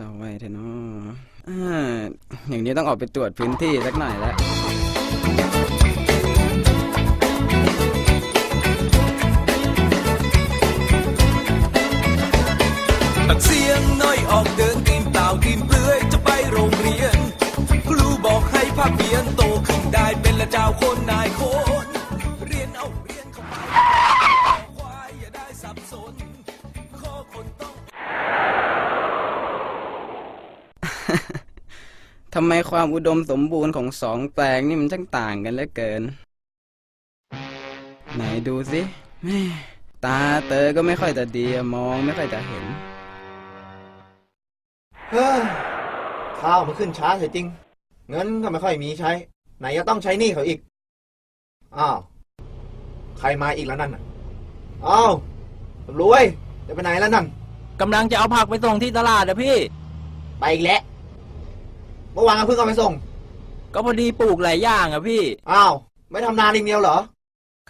เสาไว้เถอะเนาะอ่าอย่างนี้ต้องออกไปตรวจพื้นที่สักหน่อยแล้ว ทำไมความอุดมสมบูรณ์ของสองแปลงนี่มันช่างต่างกันเหลือเกิน ไหนดูสิแม่ตาเตอก็ไม่ค่อยจะดีอะมองไม่ค่อยจะเห็น เฮ้ยข้าวมันขึ้นช้าเสียจริง เงินก็ไม่ค่อยมีใช้ ไหนจะต้องใช้หนี้เขาอีก อ้าว ใครมาอีกแล้วนั่นน่ะอ้าวรวย จะไปไหนแล้วนั่น กำลังจะเอาผักไปส่งที่ตลาดอะพี่ ไปอีกแล้วเมื่อวานก็เพิ่งเอาไปส่ง ก็พอดีปลูกหลายอย่างอะพี่ อ้าว ไม่ทำนาอย่างเดียวเหรอ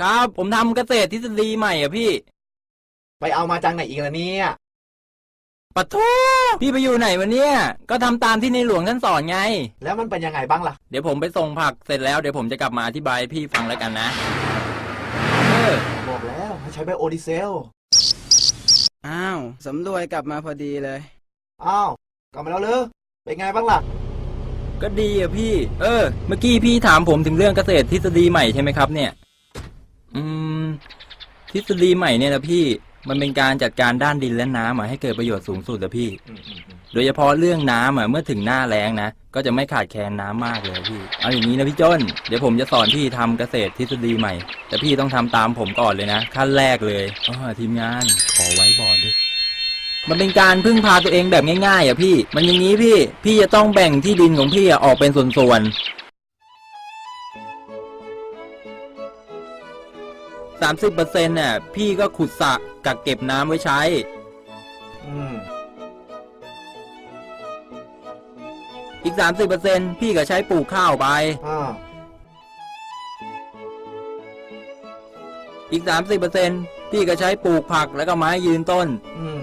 ครับ ผมทำเกษตรทฤษฎีใหม่อะพี่ไปเอามาจากไหนอีกล่ะเนี่ย ปะโทพี่ไปอยู่ไหนวะเนี่ยก็ทำตามที่ในหลวงท่านสอนไง แล้วมันเป็นยังไงบ้างล่ะ เดี๋ยวผมไปส่งผักเสร็จแล้วเดี๋ยวผมจะกลับมาอธิบายให้พี่ฟังแล้วกันนะ เออ บอกแล้วให้ใช้ไบโอดีเซล อ้าว สำรวยกลับมาพอดีเลย อ้าว กลับมาแล้วเลยเป็นไงบ้างล่ะ ก็ดีอะพี่ เออ เมื่อกี้พี่ถามผมถึงเรื่องเกษตรทฤษฎีใหม่ใช่ไหมครับ เนี่ย อืม ทฤษฎีใหม่เนี่ยนะพี่ มันเป็นการจัดการด้านดินและน้ำอะให้เกิดประโยชน์สูงสุดอะพี่ โดยเฉพาะเรื่องน้ำอะเมื่อถึงหน้าแล้งนะ ก็จะไม่ขาดแคลนน้ำมากเลยพี่ เอาอย่างนี้นะพี่จ้น เดี๋ยวผมจะสอนพี่ทำเกษตรทฤษฎีใหม่ แต่พี่ต้องทำตามผมก่อนเลยนะ ขั้นแรกเลยอ๋อทีมงานขอไว้บอร์ดด้วย มันเป็นการพึ่งพาตัวเองแบบง่ายๆอะพี่ มันอย่างนี้พี่ พี่จะต้องแบ่งที่ดินของพี่อะออกเป็นส่วนๆสามสิบเปอร์เซ็นต์น่ะพี่ก็ขุดสระกักเก็บน้ำไว้ใช้ อืม อีกสามสิบเปอร์เซ็นพี่ก็ใช้ปลูกข้าวไป อ่า อีกสามสิบเปอร์เซ็นพี่ก็ใช้ปลูกผักแล้วก็ไม้ยืนต้น อืม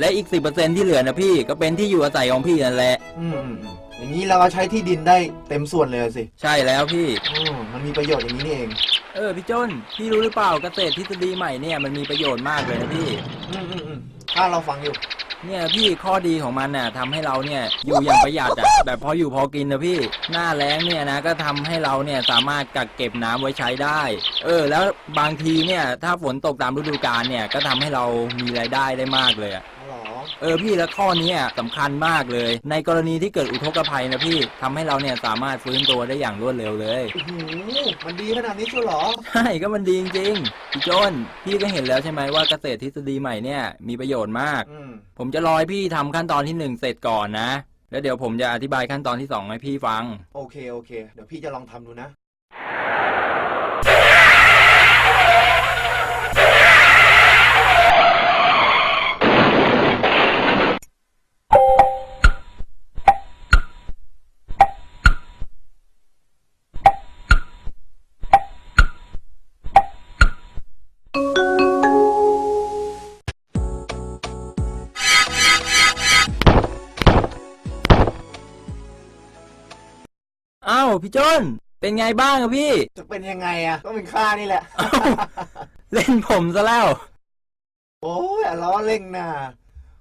และอีกสิบเปอร์เซ็นที่เหลือนะพี่ก็เป็นที่อยู่อาศัยของพี่นั่นแหละ อืมอืมอืมอย่างนี้เราก็ใช้ที่ดินได้เต็มส่วนเลยสิใช่แล้วพี่ อืมมันมีประโยชน์อย่างนี้นี่เอง เออพี่จ้นพี่รู้หรือเปล่าเกษตรทฤษฎีใหม่เนี่ยมันมีประโยชน์มากเลยนะพี่ อืมอืมอืมถ้าเราฟังอยู่ เนี่ยพี่ข้อดีของมันน่ะทำให้เราเนี่ยอยู่อย่างประหยัดอะแบบพออยู่พอกินนะพี่ หน้าแล้งเนี่ยนะก็ทำให้เราเนี่ยสามารถกักเก็บน้ำไว้ใช้ได้ เออ แล้วบางทีเนี่ยถ้าฝนตกตามฤดูกาลเนี่ยก็ทำให้เรามีรายได้ได้มากเลยอะอ๋อเหรอ เออพี่แล้วข้อนี้อะสำคัญมากเลย ในกรณีที่เกิดอุทกภัยนะพี่ทำให้เราเนี่ยสามารถฟื้นตัวได้อย่างรวดเร็วเลยโอ้โหมันดีขนาดนี้เชียวเหรอใช่ก็มันดีจริงๆพี่โจนพี่ก็เห็นแล้วใช่ไหมว่าเกษตรทฤษฎีใหม่เนี่ยมีประโยชน์มากอืมผมจะรอให้พี่ทำขั้นตอนที่หนึ่งเสร็จก่อนนะ แล้วเดี๋ยวผมจะอธิบายขั้นตอนที่สองให้พี่ฟัง โอเคโอเค เดี๋ยวพี่จะลองทำดูนะ พี่โจนเป็นไงบ้างอะพี่ จะเป็นยังไงอะก็เป็นข้านี่แหละเล่นผมซะแล้ว โอ้ยอย่าล้อเล่งนะ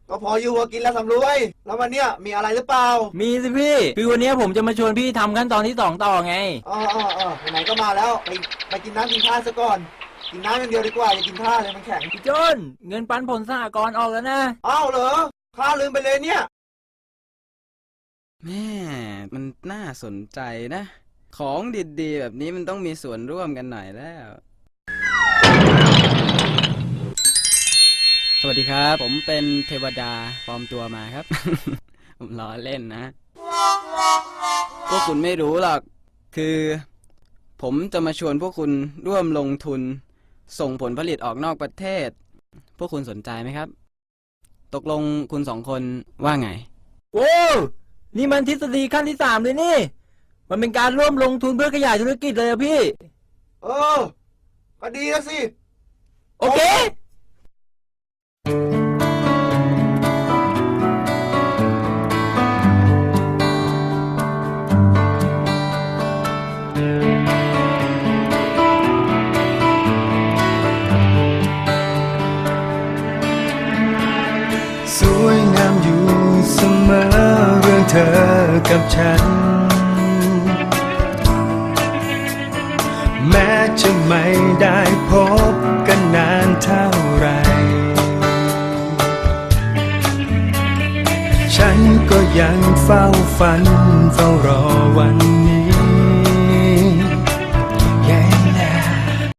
ก็พออยู่พอกินแล้วสำรวย แล้ววันเนี้ยมีอะไรหรือเปล่ามีสิพี่ คือวันนี้ผมจะมาชวนพี่ทำขั้นตอนที่สองต่อไง อ๋ออ๋ออ๋อไหนๆก็มาแล้วไปไปกินน้ำกินข้าวซะก่อน กินน้ำอย่างเดียวดีกว่าอย่ากินข้าวเลยมันแข็งพี่โจนเงินปันผลสหกรณ์ออกแล้วนะ อ้าวเหรอข้าลืมไปเลยเนี่ย แม่มันน่าสนใจนะ ของดีๆ แบบนี้มันต้องมีส่วนร่วมกันหน่อยแล้ว สวัสดีครับ ผมเป็นเทวดาปลอมตัวมาครับ ผมล้อเล่นนะพวกคุณไม่รู้หรอก คือ ผมจะมาชวนพวกคุณร่วมลงทุน ส่งผลผลิตออกนอกประเทศ พวกคุณสนใจไหมครับ ตกลงคุณสองคนว่าไงโอ้ นี่มันทฤษฎีขั้นที่สามเลยนี่ มันเป็นการร่วมลงทุนเพื่อขยายธุรกิจเลยอะพี่ เออ ก็ดีแล้วสิ โอเค อกับฉัน แม้จะไม่ได้พบกันนานเท่าไร ฉันก็ยังเฝ้าฝันเฝ้ารอวัน